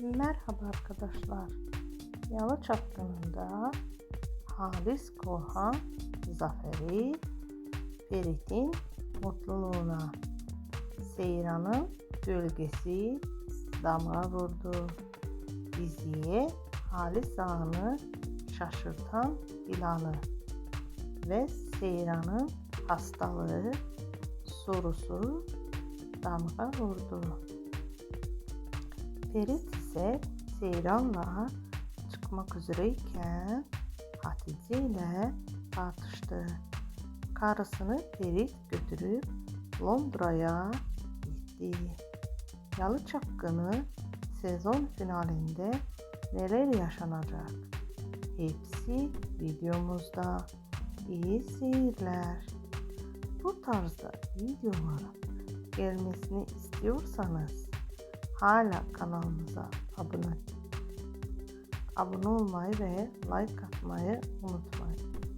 Merhaba arkadaşlar. Yalı Çapkını'nda Halis Korhan Zafer'i Ferit'in mutluluğuna Seyran'ın gölgesi damga vurdu. Diziye Halis Ağa'nı şaşırtan ilanı ve Seyran'ın hastalığı sorusu damga vurdu. Ferit ise Seyran'la çıkmak üzereyken Hatice ile tartıştı. Karısını Ferit götürüp Londra'ya gitti. Yalı Çapkını sezon finalinde neler yaşanacak? Hepsi videomuzda. İyi seyirler. Bu tarzda videoların gelmesini istiyorsanız hala kanalımıza abone abone olmayı ve like atmayı unutmayın.